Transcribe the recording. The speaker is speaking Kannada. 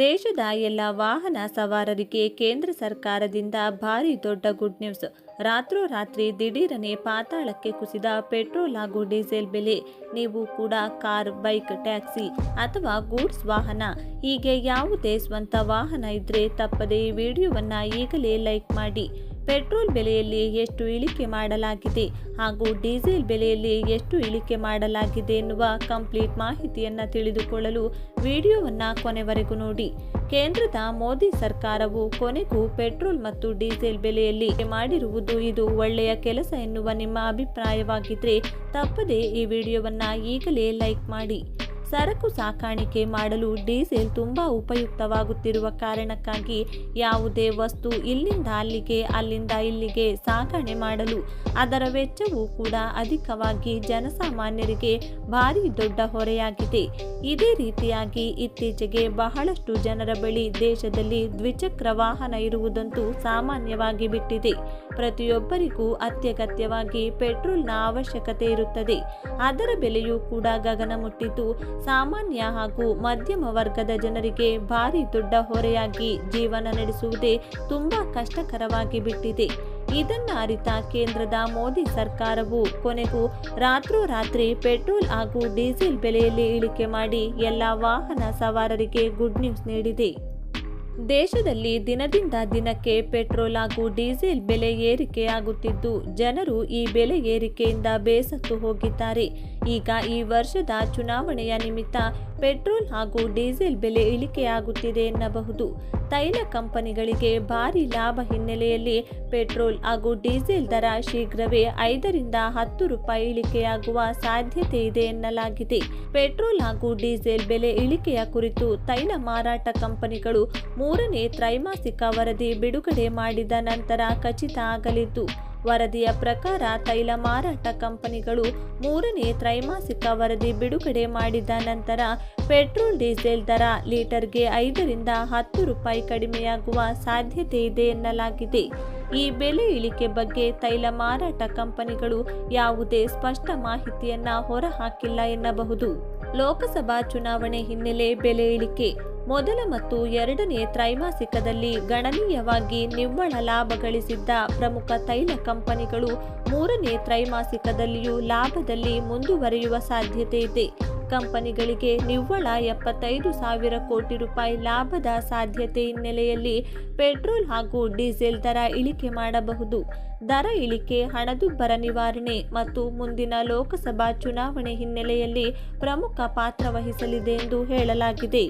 ದೇಶದ ಎಲ್ಲ ವಾಹನ ಸವಾರರಿಗೆ ಕೇಂದ್ರ ಸರ್ಕಾರದಿಂದ ಭಾರಿ ದೊಡ್ಡ ಗುಡ್ ನ್ಯೂಸ್ ರಾತ್ರೋರಾತ್ರಿ ದಿಢೀರನೆ ಪಾತಾಳಕ್ಕೆ ಕುಸಿದ ಪೆಟ್ರೋಲ್ ಹಾಗೂ ಡೀಸೆಲ್ ಬೆಲೆ. ನೀವು ಕೂಡ ಕಾರ್, ಬೈಕ್, ಟ್ಯಾಕ್ಸಿ ಅಥವಾ ಗೂಡ್ಸ್ ವಾಹನ, ಹೀಗೆ ಯಾವುದೇ ಸ್ವಂತ ವಾಹನ ಇದ್ರೆ ತಪ್ಪದೇ ಈ ವಿಡಿಯೋವನ್ನ ಈಗಲೇ ಲೈಕ್ ಮಾಡಿ. ಪೆಟ್ರೋಲ್ ಬೆಲೆಯಲ್ಲಿ ಎಷ್ಟು ಇಳಿಕೆ ಮಾಡಲಾಗಿದೆ ಹಾಗೂ ಡೀಸೆಲ್ ಬೆಲೆಯಲ್ಲಿ ಎಷ್ಟು ಇಳಿಕೆ ಮಾಡಲಾಗಿದೆ ಎನ್ನುವ ಕಂಪ್ಲೀಟ್ ಮಾಹಿತಿಯನ್ನು ತಿಳಿದುಕೊಳ್ಳಲು ವಿಡಿಯೋವನ್ನು ಕೊನೆವರೆಗೂ ನೋಡಿ. ಕೇಂದ್ರದ ಮೋದಿ ಸರ್ಕಾರವು ಕೊನೆಗೂ ಪೆಟ್ರೋಲ್ ಮತ್ತು ಡೀಸೆಲ್ ಬೆಲೆಯಲ್ಲಿ ಮಾಡಿರುವುದು ಇದು ಒಳ್ಳೆಯ ಕೆಲಸ ಎನ್ನುವ ನಿಮ್ಮ ಅಭಿಪ್ರಾಯವಾಗಿದ್ದರೆ ತಪ್ಪದೆ ಈ ವಿಡಿಯೋವನ್ನು ಈಗಲೇ ಲೈಕ್ ಮಾಡಿ. ಸರಕು ಸಾಕಾಣಿಕೆ ಮಾಡಲು ಡೀಸೆಲ್ ತುಂಬ ಉಪಯುಕ್ತವಾಗುತ್ತಿರುವ ಕಾರಣಕ್ಕಾಗಿ ಯಾವುದೇ ವಸ್ತು ಇಲ್ಲಿಂದ ಅಲ್ಲಿಗೆ, ಅಲ್ಲಿಂದ ಇಲ್ಲಿಗೆ ಸಾಗಣೆ ಮಾಡಲು ಅದರ ವೆಚ್ಚವೂ ಕೂಡ ಅಧಿಕವಾಗಿ ಜನಸಾಮಾನ್ಯರಿಗೆ ಭಾರಿ ದೊಡ್ಡ ಹೊರೆಯಾಗಿದೆ. ಇದೇ ರೀತಿಯಾಗಿ ಇತ್ತೀಚೆಗೆ ಬಹಳಷ್ಟು ಜನರ ಬಳಿ ದೇಶದಲ್ಲಿ ದ್ವಿಚಕ್ರ ವಾಹನ ಇರುವುದಂತೂ ಸಾಮಾನ್ಯವಾಗಿ ಬಿಟ್ಟಿದೆ. ಪ್ರತಿಯೊಬ್ಬರಿಗೂ ಅತ್ಯಗತ್ಯವಾಗಿ ಪೆಟ್ರೋಲ್ನ ಅವಶ್ಯಕತೆ ಇರುತ್ತದೆ. ಅದರ ಬೆಲೆಯೂ ಕೂಡ ಗಗನ ಮುಟ್ಟಿದ್ದು ಸಾಮಾನ್ಯ ಹಾಗೂ ಮಧ್ಯಮ ವರ್ಗದ ಜನರಿಗೆ ಭಾರಿ ದೊಡ್ಡ ಹೊರೆಯಾಗಿ ಜೀವನ ನಡೆಸುವುದೇ ತುಂಬಾ ಕಷ್ಟಕರವಾಗಿ ಬಿಟ್ಟಿದೆ. ಇದನ್ನ ಅರಿತ ಕೇಂದ್ರದ ಮೋದಿ ಸರ್ಕಾರವು ಕೊನೆಗೂ ರಾತ್ರೋರಾತ್ರಿ ಪೆಟ್ರೋಲ್ ಹಾಗೂ ಡೀಸೆಲ್ ಬೆಲೆಯಲ್ಲಿ ಇಳಿಕೆ ಮಾಡಿ ಎಲ್ಲ ವಾಹನ ಸವಾರರಿಗೆ ಗುಡ್ ನ್ಯೂಸ್ ನೀಡಿದೆ. ದೇಶದಲ್ಲಿ ದಿನದಿಂದ ದಿನಕ್ಕೆ ಪೆಟ್ರೋಲ್ ಹಾಗೂ ಡೀಸೆಲ್ ಬೆಲೆ ಏರಿಕೆಯಾಗುತ್ತಿದ್ದು, ಜನರು ಈ ಬೆಲೆ ಏರಿಕೆಯಿಂದ ಬೇಸತ್ತು ಹೋಗಿದ್ದಾರೆ. ಈಗ ಈ ವರ್ಷದ ಚುನಾವಣೆಯ ನಿಮಿತ್ತ ಪೆಟ್ರೋಲ್ ಹಾಗೂ ಡೀಸೆಲ್ ಬೆಲೆ ಇಳಿಕೆಯಾಗುತ್ತಿದೆ ಎನ್ನಬಹುದು. ತೈಲ ಕಂಪನಿಗಳಿಗೆ ಭಾರಿ ಲಾಭ ಹಿನ್ನೆಲೆಯಲ್ಲಿ ಪೆಟ್ರೋಲ್ ಹಾಗೂ ಡೀಸೆಲ್ ದರ ಶೀಘ್ರವೇ ಐದರಿಂದ ಹತ್ತು ರೂಪಾಯಿ ಇಳಿಕೆಯಾಗುವ ಸಾಧ್ಯತೆ ಇದೆ ಎನ್ನಲಾಗಿದೆ. ಪೆಟ್ರೋಲ್ ಹಾಗೂ ಡೀಸೆಲ್ ಬೆಲೆ ಇಳಿಕೆಯ ಕುರಿತು ತೈಲ ಮಾರಾಟ ಕಂಪನಿಗಳು ಮೂರನೇ ತ್ರೈಮಾಸಿಕ ವರದಿ ಬಿಡುಗಡೆ ಮಾಡಿದ ನಂತರ ಖಚಿತ ಆಗಲಿದ್ದು ವರದಿಯ ಪ್ರಕಾರ ತೈಲ ಮಾರಾಟ ಕಂಪನಿಗಳು ಮೂರನೇ ತ್ರೈಮಾಸಿಕ ವರದಿ ಬಿಡುಗಡೆ ಮಾಡಿದ ನಂತರ ಪೆಟ್ರೋಲ್ ಡೀಸೆಲ್ ದರ ಲೀಟರ್ಗೆ ಐದರಿಂದ ಹತ್ತು ರೂಪಾಯಿ ಕಡಿಮೆಯಾಗುವ ಸಾಧ್ಯತೆ ಇದೆ ಎನ್ನಲಾಗಿದೆ. ಈ ಬೆಲೆ ಇಳಿಕೆ ಬಗ್ಗೆ ತೈಲ ಮಾರಾಟ ಕಂಪನಿಗಳು ಯಾವುದೇ ಸ್ಪಷ್ಟ ಮಾಹಿತಿಯನ್ನ ಹೊರಹಾಕಿಲ್ಲ ಎನ್ನಬಹುದು. ಲೋಕಸಭಾ ಚುನಾವಣೆ ಹಿನ್ನೆಲೆ ಬೆಲೆ ಇಳಿಕೆ ಮೊದಲ ಮತ್ತು ಎರಡನೇ ತ್ರೈಮಾಸಿಕದಲ್ಲಿ ಗಣನೀಯವಾಗಿ ನಿವ್ವಳ ಲಾಭ ಗಳಿಸಿದ್ದ ಪ್ರಮುಖ ತೈಲ ಕಂಪನಿಗಳು ಮೂರನೇ ತ್ರೈಮಾಸಿಕದಲ್ಲಿಯೂ ಲಾಭದಲ್ಲಿ ಮುಂದುವರಿಯುವ ಸಾಧ್ಯತೆ ಇದೆ. ಕಂಪನಿಗಳಿಗೆ ನಿವ್ವಳ ಎಪ್ಪತ್ತೈದು ಸಾವಿರ ಕೋಟಿ ರೂಪಾಯಿ ಲಾಭದ ಸಾಧ್ಯತೆ ಹಿನ್ನೆಲೆಯಲ್ಲಿ ಪೆಟ್ರೋಲ್ ಹಾಗೂ ಡೀಸೆಲ್ ದರ ಇಳಿಕೆ ಮಾಡಬಹುದು. ದರ ಇಳಿಕೆ, ಹಣದುಬ್ಬರ ನಿವಾರಣೆ ಮತ್ತು ಮುಂದಿನ ಲೋಕಸಭಾ ಚುನಾವಣೆ ಹಿನ್ನೆಲೆಯಲ್ಲಿ ಪ್ರಮುಖ ಪಾತ್ರ ವಹಿಸಲಿದೆ ಎಂದು ಹೇಳಲಾಗಿದೆ.